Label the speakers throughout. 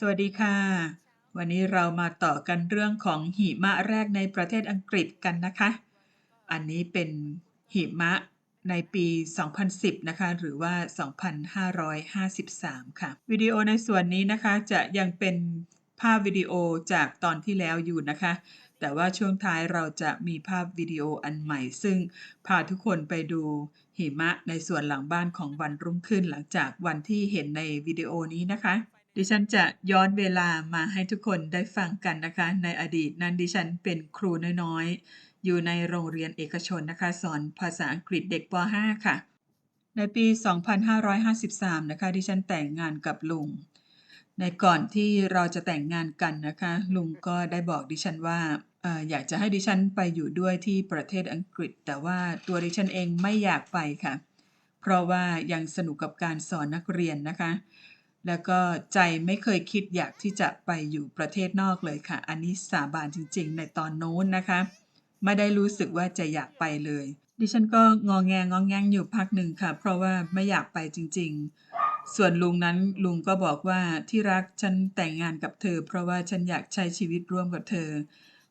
Speaker 1: สวัสดีค่ะ วันนี้เรามาต่อกันเรื่องของหิมะแรกในประเทศอังกฤษกันนะคะ อันนี้เป็นหิมะในปี 2010 นะคะ หรือว่า 2553 ค่ะ วิดีโอในส่วนนี้นะคะจะยังเป็นภาพวิดีโอจากตอนที่แล้วอยู่นะคะ แต่ว่าช่วงท้ายเราจะมีภาพวิดีโออันใหม่ ซึ่งพาทุกคนไปดูหิมะในส่วนหลังบ้านของวันรุ่งขึ้นหลังจากวันที่เห็นในวิดีโอนี้นะคะ ดิฉันจะย้อนเวลามาให้ทุกคนได้ฟังกันนะคะ ในอดีตนั้นดิฉันเป็นครูน้อยๆ อยู่ในโรงเรียนเอกชนนะคะ สอนภาษาอังกฤษเด็กป .5 ค่ะ ในปี 2553 นะคะ ดิฉันแต่งงานกับลุง ในก่อนที่เราจะแต่งงานกันนะคะ ลุงก็ได้บอกดิฉันว่าอออยากจะให้ดิฉันไปอยู่ด้วยที่ประเทศอังกฤษ แต่ว่าตัวดิฉันเองไม่อยากไปค่ะ เพราะว่ายังสนุกกับการสอนนักเรียนนะคะ แล้วก็ใจไม่เคยคิดอยากที่จะไปอยู่ประเทศนอกเลยค่ะ อันนี้สาบานจริง ๆ ในตอนโน้นนะคะ ไม่ได้รู้สึกว่าจะอยากไปเลย ดิฉันก็งอแงงอแงงอยู่พักหนึ่งค่ะ เพราะว่าไม่อยากไปจริง ๆ ส่วนลุงนั้นลุงก็บอกว่าที่รักฉันแต่งงานกับเธอ เพราะว่าฉันอยากใช้ชีวิตร่วมกับเธอ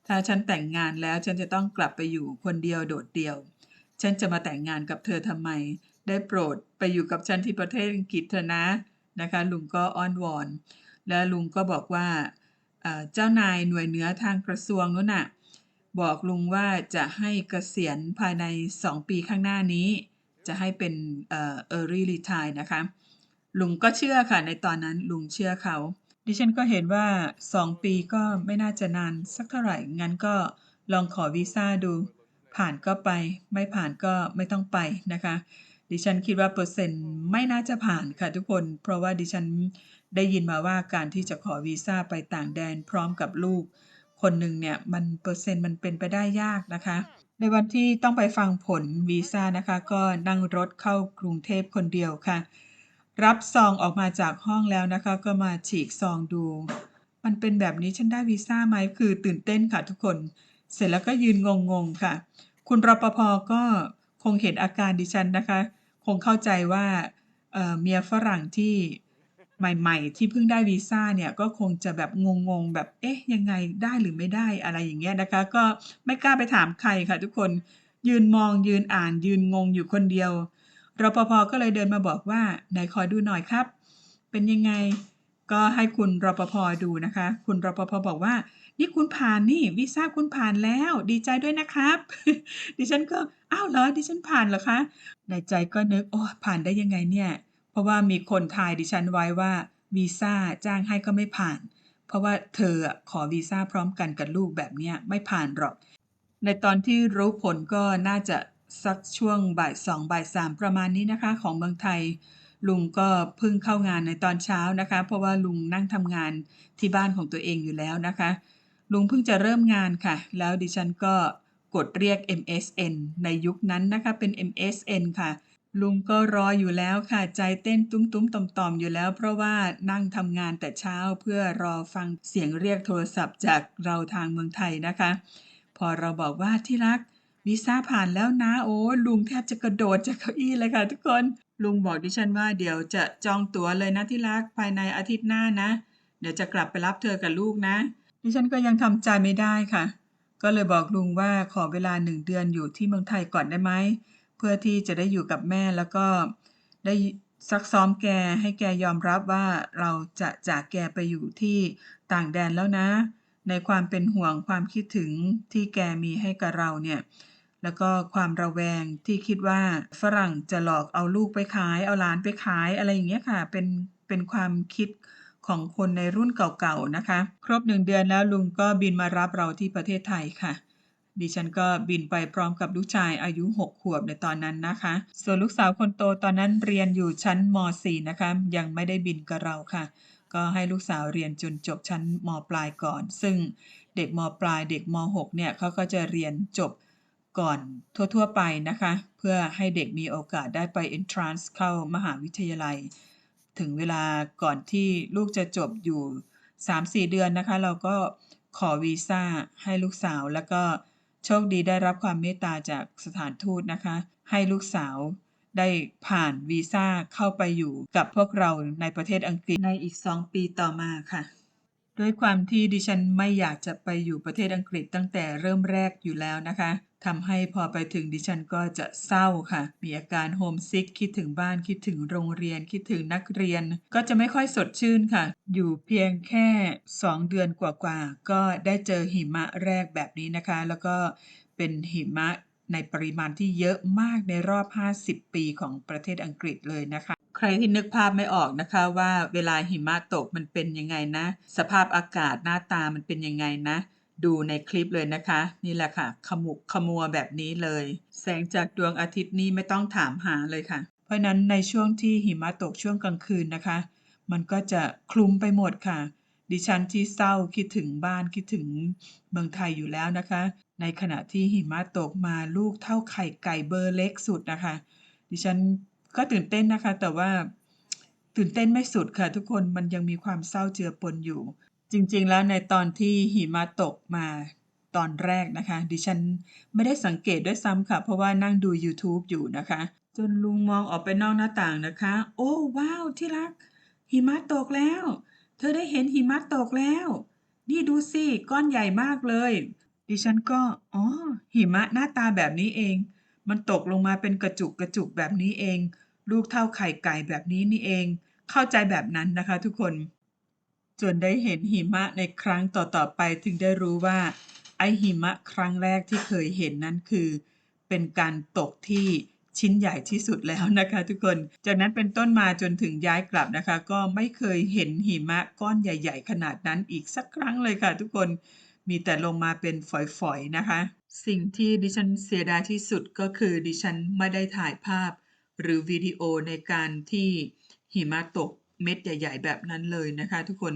Speaker 1: ถ้าฉันแต่งงานแล้วฉันจะต้องกลับไปอยู่คนเดียวโดดเดี่ยว ฉันจะมาแต่งงานกับเธอทำไม ได้โปรดไปอยู่กับฉันที่ประเทศอังกฤษเถอะนะ นะคะลุงก็อ้อนวอน และลุงก็บอกว่าเจ้านายหน่วยเหนือทางกระทรวงนู้นน่ะบอกลุงว่าจะให้เกษียณภายใน 2 ปีข้างหน้านี้ จะให้เป็นเอ่อ early retire นะคะลุงก็เชื่อค่ะในตอนนั้นลุงเชื่อเขา ดิฉันก็เห็นว่า 2 ปีก็ไม่น่าจะนานสักเท่าไหร่ งั้นก็ลองขอวีซ่าดู ผ่านก็ไปไม่ผ่านก็ไม่ต้องไปนะคะ ดิฉันคิดว่าเปอร์เซ็นต์ไม่น่าจะผ่านค่ะทุกคน เพราะว่าดิฉันได้ยินมาว่าการที่จะขอวีซ่าไปต่างแดนพร้อมกับลูก คนหนึ่งเนี่ยมันเปอร์เซ็นต์มันเป็นไปได้ยากนะคะ ในวันที่ต้องไปฟังผลวีซ่านะคะ ก็นั่งรถเข้ากรุงเทพคนเดียวค่ะ รับซองออกมาจากห้องแล้วนะคะ ก็มาฉีกซองดู มันเป็นแบบนี้ฉันได้วีซ่าไหมคือตื่นเต้นค่ะทุกคน เสร็จแล้วก็ยืนงงๆค่ะ คุณรปภก็คงเห็นอาการดิฉันนะคะ คงเข้าใจว่าเมียฝรั่งที่ใหม่ ๆ ที่เพิ่งได้วีซ่าเนี่ย ก็คงจะแบบงง ๆ แบบ เอ๊ะ ยังไงได้หรือไม่ได้ อะไรอย่างเงี้ยนะคะ ก็ไม่กล้าไปถามใครค่ะทุกคน ยืนมอง ยืนอ่าน ยืนงงอยู่คนเดียว รปภ ก็เลยเดินมาบอกว่า ไหนขอดูหน่อยครับ เป็นยังไง ก็ให้คุณรปภ ดูนะคะ คุณรปภ บอกว่า นี่คุณผ่านนี่วีซ่าคุณผ่านแล้ว ดีใจด้วยนะครับ ดิฉันก็อ้าวเหรอดิฉันผ่านเหรอคะ ในใจก็นึกโอ้ผ่านได้ยังไงเนี่ย เพราะว่ามีคนทายดิฉันไว้ว่าวีซ่าจ้างให้ก็ไม่ผ่าน เพราะว่าเธอขอวีซ่าพร้อมกันกับลูกแบบเนี้ยไม่ผ่านหรอก ในตอนที่รู้ผลก็น่าจะสักช่วงบ่ายสองบ่ายสามประมาณนี้นะคะ ของเมืองไทย ลุงก็เพิ่งเข้างานในตอนเช้านะคะ เพราะว่าลุงนั่งทำงานที่บ้านของตัวเองอยู่แล้วนะคะ ลุงเพิ่งจะเริ่มงานค่ะ แล้วดิฉันก็กดเรียก MSN ในยุคนั้นนะคะเป็น MSN ค่ะ ลุงก็รออยู่แล้วค่ะ ใจเต้นตุ้มๆต่อมๆอยู่แล้ว เพราะว่านั่งทำงานแต่เช้าเพื่อรอฟังเสียงเรียกโทรศัพท์จากเราทางเมืองไทยนะคะ พอเราบอกว่าที่รักวีซ่าผ่านแล้วนะโอ้ลุงแทบจะกระโดดจากเก้าอี้เลยค่ะทุกคน ลุงบอกดิฉันว่าเดี๋ยวจะจองตั๋วเลยนะที่รักภายในอาทิตย์หน้านะ เดี๋ยวจะกลับไปรับเธอกับลูกนะ ดิฉันก็ยังทำใจไม่ได้ค่ะ ก็เลยบอกลุงว่าขอเวลาหนึ่งเดือนอยู่ที่เมืองไทยก่อนได้ไหม เพื่อที่จะได้อยู่กับแม่แล้วก็ได้ซักซ้อมแกให้แกยอมรับว่าเราจะจากแกไปอยู่ที่ต่างแดนแล้วนะ ในความเป็นห่วงความคิดถึงที่แกมีให้กับเราเนี่ยแล้วก็ความระแวงที่คิดว่าฝรั่งจะหลอกเอาลูกไปขาย เอาหลานไปขายอะไรอย่างเงี้ยค่ะ เป็นเป็นความคิด ของคนในรุ่นเก่าๆนะคะ ครบหนึ่งเดือนแล้วลุงก็บินมารับเราที่ประเทศไทยค่ะ ดิฉันก็บินไปพร้อมกับลูกชายอายุ 6 ขวบในตอนนั้นนะคะ ส่วนลูกสาวคนโตตอนนั้นเรียนอยู่ชั้นม .4 นะคะ ยังไม่ได้บินกับเราค่ะ ก็ให้ลูกสาวเรียนจนจบชั้นมปลายก่อน ซึ่งเด็กมปลายเด็กม .6 เนี่ยเขาก็จะเรียนจบก่อนทั่วๆไปนะคะ เพื่อให้เด็กมีโอกาสได้ไป entrance เข้ามหาวิทยาลัย ถึงเวลาก่อนที่ลูกจะจบอยู่ 3-4 เดือนนะคะ เราก็ขอวีซ่าให้ลูกสาว แล้วก็โชคดีได้รับความเมตตาจากสถานทูตนะคะ ให้ลูกสาวได้ผ่านวีซ่าเข้าไปอยู่กับพวกเราในประเทศอังกฤษในอีก 2 ปีต่อมาค่ะ ด้วยความที่ดิฉันไม่อยากจะไปอยู่ประเทศอังกฤษตั้งแต่เริ่มแรกอยู่แล้วนะคะ ทำให้พอไปถึงดิฉันก็จะเศร้าค่ะ มีอาการโฮมซิกคิดถึงบ้านคิดถึงโรงเรียนคิดถึงนักเรียน ก็จะไม่ค่อยสดชื่นค่ะ อยู่เพียงแค่ 2 เดือนกว่าๆ ก็ได้เจอหิมะแรกแบบนี้นะคะ แล้วก็เป็นหิมะในปริมาณที่เยอะมากในรอบ 50 ปีของประเทศอังกฤษเลยนะคะ ใครที่นึกภาพไม่ออกนะคะว่าเวลาหิมะตกมันเป็นยังไงนะ สภาพอากาศหน้าตามันเป็นยังไงนะ ดูในคลิปเลยนะคะ นี่แหละค่ะ ขมุกขมัวแบบนี้เลย แสงจากดวงอาทิตย์นี่ไม่ต้องถามหาเลยค่ะ เพราะฉะนั้นในช่วงที่หิมะตกช่วงกลางคืนนะคะ มันก็จะคลุมไปหมดค่ะ ดิฉันที่เศร้าคิดถึงบ้านคิดถึงเมืองไทยอยู่แล้วนะคะ ในขณะที่หิมะตกมาลูกเท่าไข่ไก่เบอร์เล็กสุดนะคะ ดิฉันก็ตื่นเต้นนะคะ แต่ว่าตื่นเต้นไม่สุดค่ะ ทุกคนมันยังมีความเศร้าเจือปนอยู่ จริงๆ แล้วในตอนที่หิมะตกมาตอนแรกนะคะ ดิฉันไม่ได้สังเกตด้วยซ้ำค่ะ เพราะว่านั่งดู YouTube อยู่นะคะ จนลุงมองออกไปนอกหน้าต่างนะคะ โอ้ว้าวที่รัก หิมะตกแล้ว เธอได้เห็นหิมะตกแล้ว นี่ดูสิ ก้อนใหญ่มากเลย ดิฉันก็อ๋อหิมะหน้าตาแบบนี้เอง มันตกลงมาเป็นกระจุกกระจุกแบบนี้เอง ลูกเท่าไข่ไก่แบบนี้นี่เอง เข้าใจแบบนั้นนะคะ ทุกคน จนได้เห็นหิมะในครั้งต่อๆไปถึงได้รู้ว่าไอหิมะครั้งแรกที่เคยเห็นนั้นคือ เป็นการตกที่ชิ้นใหญ่ที่สุดแล้วนะคะทุกคน จากนั้นเป็นต้นมาจนถึงย้ายกลับนะคะ ก็ไม่เคยเห็นหิมะก้อนใหญ่ ๆ ขนาดนั้นอีกสักครั้งเลยค่ะทุกคน มีแต่ลงมาเป็นฝอยๆนะคะ สิ่งที่ดิฉันเสียดายที่สุดก็คือดิฉันไม่ได้ถ่ายภาพ หรือวิดีโอในการที่หิมะตก เม็ดใหญ่ ๆ แบบนั้นเลยนะคะทุกคน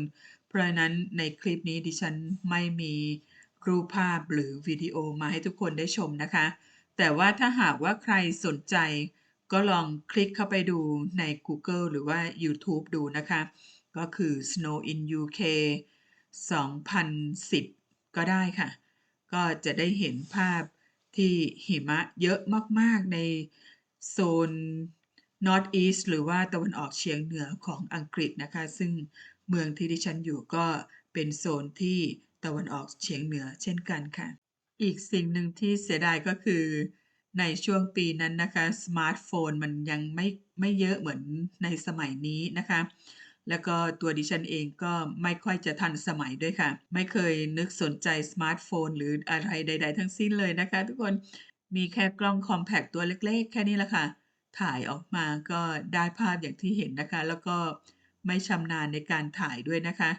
Speaker 1: เพราะนั้นในคลิปนี้ดิฉันไม่มีรูปภาพหรือวิดีโอมาให้ทุกคนได้ชมนะคะ แต่ว่าถ้าหากว่าใครสนใจ ก็ลองคลิกเข้าไปดูใน Google หรือว่า YouTube ดูนะคะ ก็คือ Snow in UK 2010 ก็ได้ค่ะ ก็จะได้เห็นภาพที่หิมะเยอะมาก ๆ ในโซน North East หรือว่าตะวันออกเฉียงเหนือของอังกฤษนะคะ ซึ่งเมืองที่ดิฉันอยู่ก็เป็นโซนที่ตะวันออกเฉียงเหนือเช่นกันค่ะ อีกสิ่งหนึ่งที่เสียดายก็คือในช่วงปีนั้นนะคะสมาร์ทโฟนมันยังไม่ไม่เยอะเหมือนในสมัยนี้นะคะ แล้วก็ตัวดิฉันเองก็ไม่ค่อยจะทันสมัยด้วยค่ะ ไม่เคยนึกสนใจสมาร์ทโฟนหรืออะไรใด ๆ ทั้งสิ้นเลยนะคะ ทุกคนมีแค่กล้องคอมแพคตัวเล็ก ๆ แค่นี้แหละค่ะ ถ่ายออกมาก็ได้ภาพอย่างที่เห็นนะคะ แล้วก็ไม่ชำนาญในการถ่ายด้วยนะคะ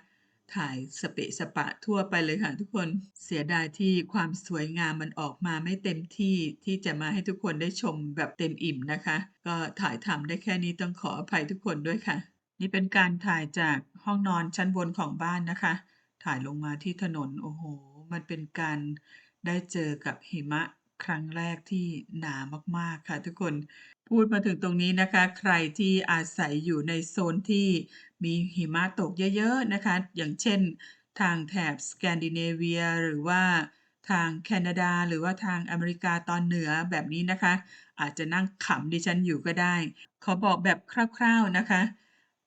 Speaker 1: ถ่ายสเปะสปะทั่วไปเลยค่ะทุกคนเสียดายที่ความสวยงามมันออกมาไม่เต็มที่ที่จะมาให้ทุกคนได้ชมแบบเต็มอิ่มนะคะ ก็ถ่ายทำได้แค่นี้ต้องขออภัยทุกคนด้วยค่ะ นี่เป็นการถ่ายจากห้องนอนชั้นบนของบ้านนะคะ ถ่ายลงมาที่ถนนโอ้โห มันเป็นการได้เจอกับหิมะครั้งแรกที่หนามากๆค่ะทุกคน พูดมาถึงตรงนี้นะคะ ใครที่อาศัยอยู่ในโซนที่มีหิมะตกเยอะๆนะคะ อย่างเช่น ทางแถบสแกนดิเนเวีย หรือว่าทางแคนาดา หรือว่าทางอเมริกาตอนเหนือแบบนี้นะคะ อาจจะนั่งขำดิฉันอยู่ก็ได้ ขอบอกแบบคร่าวๆนะคะ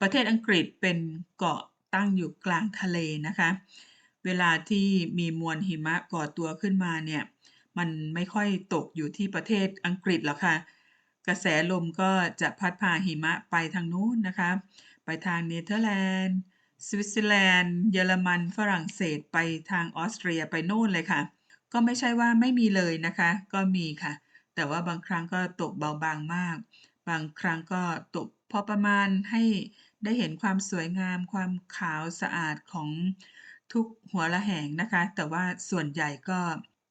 Speaker 1: ประเทศอังกฤษเป็นเกาะตั้งอยู่กลางทะเลนะคะ เวลาที่มีมวลหิมะก่อตัวขึ้นมาเนี่ย มันไม่ค่อยตกอยู่ที่ประเทศอังกฤษหรอกค่ะ กระแสลมก็จะพัดพาหิมะไปทางนู้นนะคะ ไปทางเนเธอร์แลนด์ สวิตเซอร์แลนด์ เยอรมัน ฝรั่งเศส ไปทางออสเตรียไปโน่นเลยค่ะ ก็ไม่ใช่ว่าไม่มีเลยนะคะ ก็มีค่ะ แต่ว่าบางครั้งก็ตกเบาบางมาก บางครั้งก็ตกพอประมาณให้ได้เห็นความสวยงาม ความขาวสะอาดของทุกหัวระแหงนะคะ แต่ว่าส่วนใหญ่ก็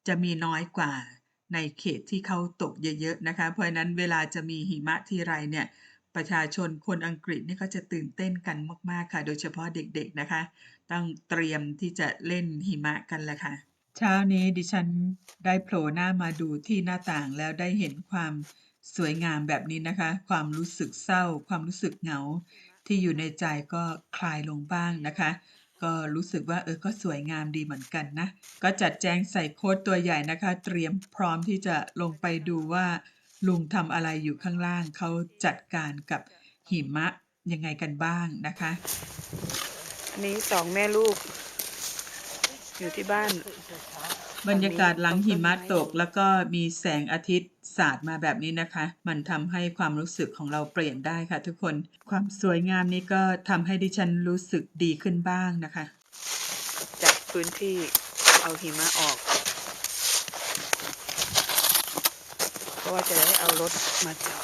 Speaker 1: จะมีน้อยกว่า ในเขตที่เขาตกเยอะๆนะคะ เพราะนั้นเวลาจะมีหิมะทีไรเนี่ยประชาชนคนอังกฤษนี่ก็จะตื่นเต้นกันมาก ๆ ค่ะ โดยเฉพาะเด็กๆนะคะ ต้องเตรียมที่จะเล่นหิมะกันแหละค่ะ เช้านี้ดิฉันได้โผล่หน้ามาดูที่หน้าต่างแล้วได้เห็นความสวยงามแบบนี้นะคะ ความรู้สึกเศร้า ความรู้สึกเหงา ที่อยู่ในใจก็คลายลงบ้างนะคะ ก็รู้สึกว่าเออก็สวยงามดีเหมือนกันนะ ก็จัดแจงใส่โค้ดตัวใหญ่นะคะ เตรียมพร้อมที่จะลงไปดูว่าลุงทำอะไรอยู่ข้างล่างเขาจัดการกับหิมะยังไงกันบ้างนะคะ
Speaker 2: อันนี้สองแม่ลูก อยู่ที่บ้าน
Speaker 1: บรรยากาศหลังหิมะตกแล้วก็มีแสงอาทิตย์สาดมาแบบนี้นะคะ มันทำให้ความรู้สึกของเราเปลี่ยนได้ค่ะทุกคน ความสวยงามนี้ก็ทำให้ดิฉันรู้สึกดีขึ้นบ้างนะคะ
Speaker 2: จัดพื้นที่เอาหิมะออกเพราะว่าจะได้เอารถมาจอด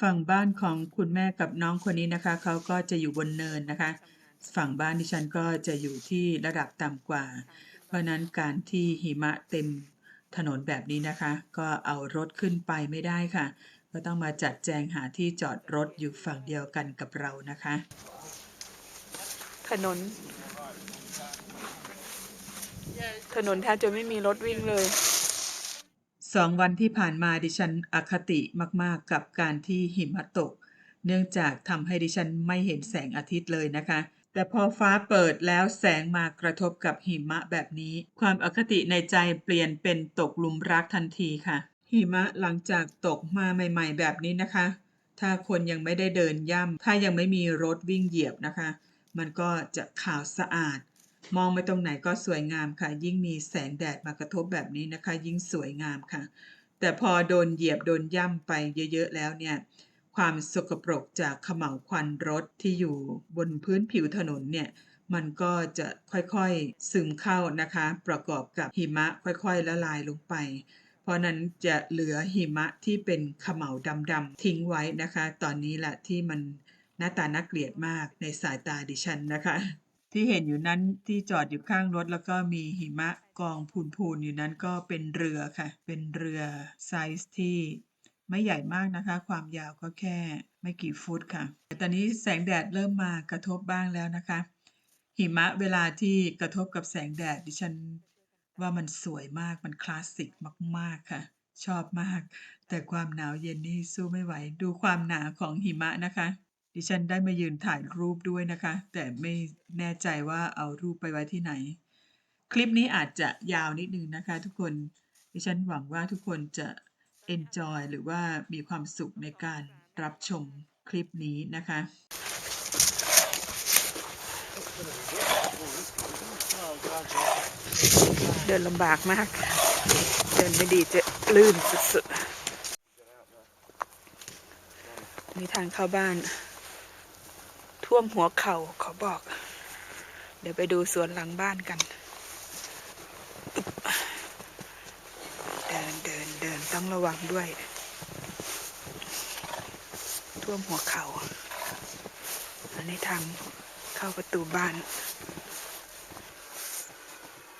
Speaker 1: ฝั่งบ้านของคุณแม่กับน้องคนนี้นะคะ เขาก็จะอยู่บนเนินนะคะ ฝั่งบ้านดิฉันก็จะอยู่ที่ระดับต่ำกว่า เพราะฉะนั้นการที่หิมะเต็มถนนแบบนี้นะคะ ก็เอารถขึ้นไปไม่ได้ค่ะ ก็ต้องมาจัดแจงหาที่จอดรถอยู่ฝั่งเดียวกันกับเรานะคะ
Speaker 2: ถนน ถนนแทบจะไม่มีรถวิ่งเลย
Speaker 1: สองวันที่ผ่านมาดิฉันอคติมาก ๆ กับการที่หิมะตก เนื่องจากทำให้ดิฉันไม่เห็นแสงอาทิตย์เลยนะคะ แต่พอฟ้าเปิดแล้วแสงมากระทบกับหิมะแบบนี้ ความอคติในใจเปลี่ยนเป็นตกหลุมรักทันทีค่ะ หิมะหลังจากตกมาใหม่ ๆ แบบนี้นะคะ ถ้าคนยังไม่ได้เดินย่ำถ้ายังไม่มีรถวิ่งเหยียบนะคะ มันก็จะขาวสะอาด มองไปตรงไหนก็สวยงามค่ะ ยิ่งมีแสงแดดมากระทบแบบนี้นะคะ ยิ่งสวยงามค่ะ แต่พอโดนเหยียบโดนย่ำไปเยอะ ๆ แล้วเนี่ย ความสกปรกจากขม่าวควันรถที่อยู่บนพื้นผิวถนนเนี่ยมันก็จะค่อยๆซึมเข้านะคะ ประกอบกับหิมะค่อยๆละลายลงไป เพราะนั้นจะเหลือหิมะที่เป็นขม่าวดำๆทิ้งไว้นะคะ ตอนนี้แหละที่มันหน้าตาน่าเกลียดมากในสายตาดิฉันนะคะ ที่เห็นอยู่นั้นที่จอดอยู่ข้างรถแล้วก็มีหิมะกองพูนๆอยู่นั้นก็เป็นเรือค่ะ เป็นเรือไซส์ที่ ไม่ใหญ่มากนะคะ ความยาวก็แค่ไม่กี่ฟุตค่ะ แต่ตอนนี้แสงแดดเริ่มมากระทบบ้างแล้วนะคะ หิมะเวลาที่กระทบกับแสงแดดดิฉันว่ามันสวยมากมันคลาสสิกมาก ๆ ค่ะ ชอบมาก แต่ความหนาวเย็นนี่สู้ไม่ไหว ดูความหนาของหิมะนะคะ ดิฉันได้มายืนถ่ายรูปด้วยนะคะ แต่ไม่แน่ใจว่าเอารูปไปไว้ที่ไหน คลิปนี้อาจจะยาวนิดนึงนะคะ ทุกคน ดิฉันหวังว่าทุกคนจะ enjoy หรือว่ามีความสุขในการรับชมคลิปนี้นะคะ
Speaker 2: เดินลำบากมาก เดินไม่ดีจะลื่นสุดๆมีทางเข้าบ้าน ท่วมหัวเข่าขอบอก เดี๋ยวไปดูสวนหลังบ้านกันอึ๊บเดินเดินเดินต้อ งระวังด้วย ท่วมหัวเข่าอันนี้ทางเข้าประตูบ้าน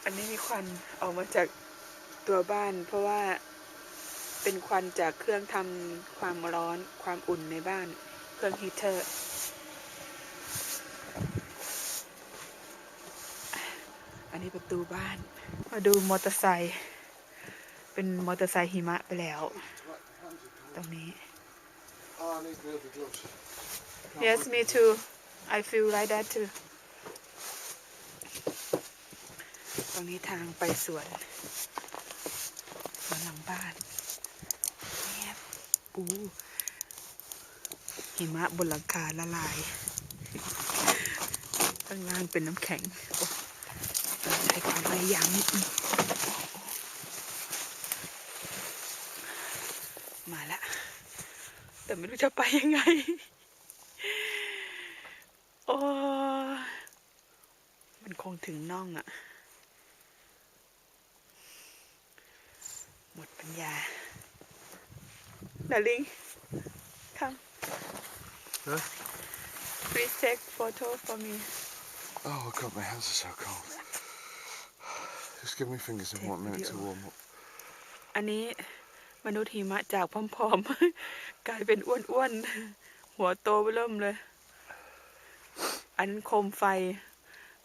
Speaker 2: อันนี้มีควันออกมาจากตัวบ้าน เพราะว่าเป็นควันจากเครื่องทำความร้อนความอุ่นในบ้าน เครื่องฮีเตอร์อันนี้ประตูบ้าน มาดูมอเตอร์ไซค์ เป็นมอเตอร์ไซค์หิมะไปแล้ว ตรงนี้ Yes me too I feel like that too ตรงนี้ทางไปสวนสวนหลังบ้านเงียบปูหิมะบนหลังคาละลายข้างล่างเป็นน้ำแข็งโอ้ต้องใช้ความพยายามนิดนึง มาแล้วแต่ไม่รู้จะไปยังไง โอ้ยมันคงถึงน่องอะหมดปัญญาดาริง come
Speaker 3: Huh?
Speaker 2: please take photo for me
Speaker 3: Oh, God, my hands are so cold. Just give me fingers and
Speaker 2: Take
Speaker 3: one minute to
Speaker 2: video.
Speaker 3: warm up.
Speaker 2: อันนี้ มนุษย์หิมะจากผอมๆ กลายเป็นอ้วนๆ หัวโตไปเริ่มเลย อันโคมไฟ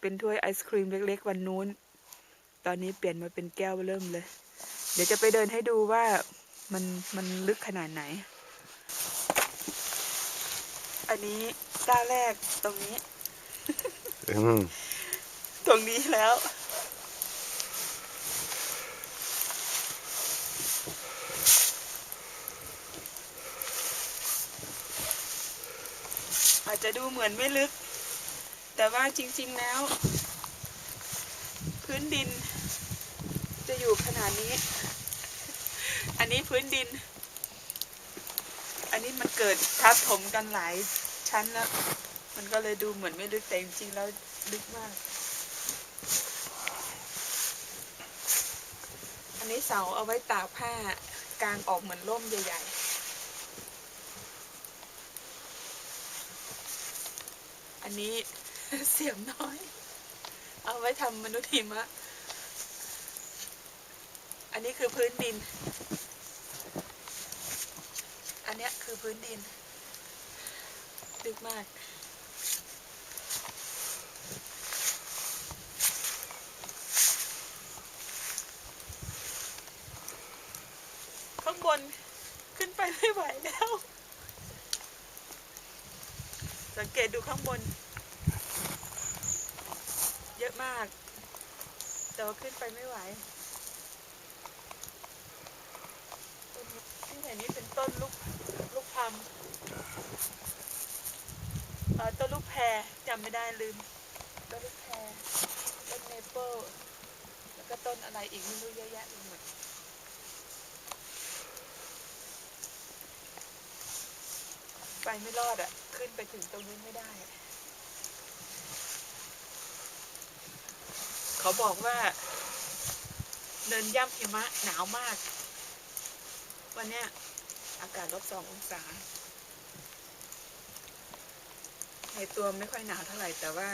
Speaker 2: เป็นถ้วยไอศครีมเล็ก ๆ วันนู้น ตอนนี้เปลี่ยนมาเป็นแก้วเริ่มเลย เดี๋ยวจะไปเดินให้ดูว่ามันมันลึกขนาดไหน อันนี้ต้าแรกตรงนี้
Speaker 3: Mm.
Speaker 2: ตรงนี้แล้ว อ อา จจะดูเหมือนไม่ลึก แต่ว่าจริงๆแล้ว พื้นดิน จะอยู่ขนาดนี้ อันนี้พื้นดิน อันนี้มันเกิดทับถมกันหลายชั้นแล้ว มันก็เลยดูเหมือนไม่ลึกแต่จริงๆแล้วลึกมาก อันนี้เสาเอาไว้ตากผ้ากางออกเหมือนร่มใหญ่ ๆ อันนี้เสียมน้อย เอาไว้ทำมนุษย์หิมะ อันนี้คือพื้นดิน อันเนี้ยคือพื้นดินลึกมาก ข้างบนขึ้นไปไม่ไหวแล้ว สังเกตดูข้างบน เยอะมาก แต่ว่าขึ้นไปไม่ไหว ที่เห็นนี้เป็นต้นลูกลูกพลัมต้นลูกแพรจำไม่ได้ลืม ต้นลูกแพรต้นเมเปิลแล้วก็ต้นอะไรอีกไม่รู้เยอะแยะไปหมด ไปไม่รอดอะขึ้นไปถึงตรงนู้นไม่ได้อะเขาบอกว่า เดินย่ำหิมะหนาวมาก วันเนี้ยอากาศลบสององศา ในตัวไม่ค่อยหนาวเท่าไหร่ แต่ว่า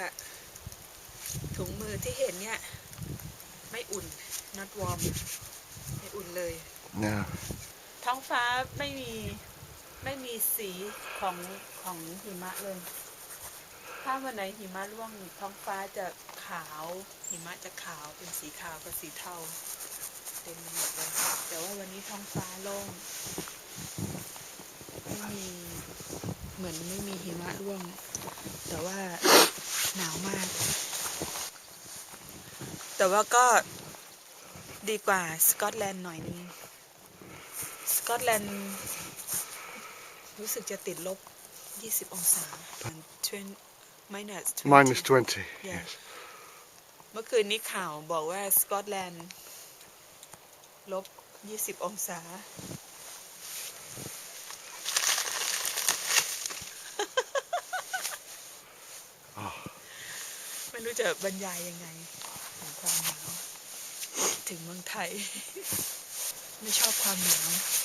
Speaker 2: ถุงมือที่เห็นเนี่ย ไม่อุ่น not warm ไม่อุ่นเลย
Speaker 3: No.
Speaker 2: ท้องฟ้าไม่มีไม่มี สีของของหิมะเลย ถ้าวันไหนหิมะร่วงท้องฟ้าจะขาว หิมะจะขาวเป็นสีขาวกับสีเทาเต็มไปหมดเลยแต่ว่าวันนี้ท้องฟ้าโล่งไม่มีเหมือนไม่มีหิมะร่วง แต่ว่าหนาวมาก แต่ว่าก็ดีกว่าสกอตแลนด์หน่อยนึงสกอตแลนด์ รู้สึกจะติดลบ 20 องศา minus 20
Speaker 3: Minus 20.
Speaker 2: Yeah.
Speaker 3: Yes.
Speaker 2: เมื่อคืนนี้ข่าวบอกว่าสกอตแลนด์ลบ 20 องศา
Speaker 3: Oh,
Speaker 2: ไม่รู้จะบรรยายยังไงถึงความหนาว ถึงเมืองไทย ไม่ชอบความหนาวแ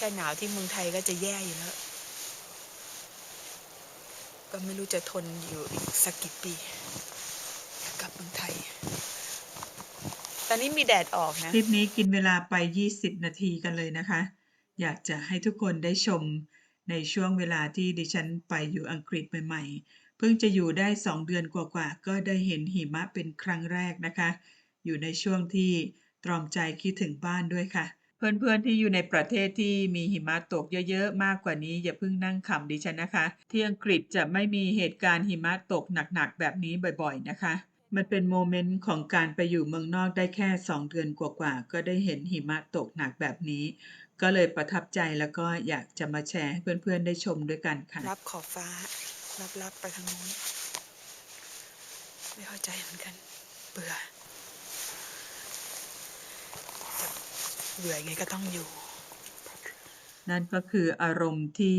Speaker 2: ค่หนาวที่เมืองไทยก็จะแย่อยู่แล้ว ก็ไม่รู้จะทนอยู่อีกสักกี่ปีกับเมืองไทย ตอนนี้มีแดดออกนะ
Speaker 1: คลิปนี้กินเวลาไป 20 นาทีกันเลยนะคะ อยากจะให้ทุกคนได้ชมในช่วงเวลาที่ดิฉันไปอยู่อังกฤษใหม่ๆ เพิ่งจะอยู่ได้ 2 เดือนกว่าๆ ก็ได้เห็นหิมะเป็นครั้งแรกนะคะ อยู่ในช่วงที่ตรอมใจคิดถึงบ้านด้วยค่ะ เพื่อนๆที่อยู่ในประเทศที่มีหิมะตกเยอะๆ มากกว่านี้อย่าเพิ่งนั่งขำดิฉันนะคะ ที่อังกฤษจะไม่มีเหตุการณ์หิมะตกหนักๆ แบบนี้บ่อยๆ นะคะ มันเป็นโมเมนต์ของการไปอยู่เมืองนอกได้แค่ 2 เดือนกว่าๆ ก็ได้เห็นหิมะตกหนักแบบนี้ ก็เลยประทับใจแล้วก็อยากจะมาแชร์ให้เพื่อนๆ ได้ชมด้วยกันค่ะ
Speaker 2: รับขอบฟ้า รับรับไปทางโน้น ไม่เข้าใจเหมือนกัน เบื่อแต่ เบื่อยังไงก็ต้องอยู่
Speaker 1: นั่นก็คืออารมณ์ที่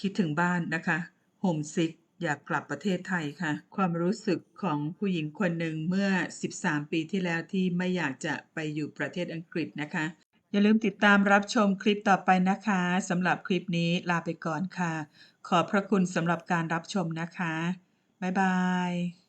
Speaker 1: คิดถึงบ้านนะคะโฮมซิกอยากกลับประเทศไทยค่ะ ความรู้สึกของผู้หญิงคนหนึ่งเมื่อ 13 ปีที่แล้วที่ไม่อยากจะไปอยู่ประเทศอังกฤษนะคะ อย่าลืมติดตามรับชมคลิปต่อไปนะคะสำหรับคลิปนี้ลาไปก่อนค่ะ ขอบพระคุณสำหรับการรับชมนะคะ บ๊ายบาย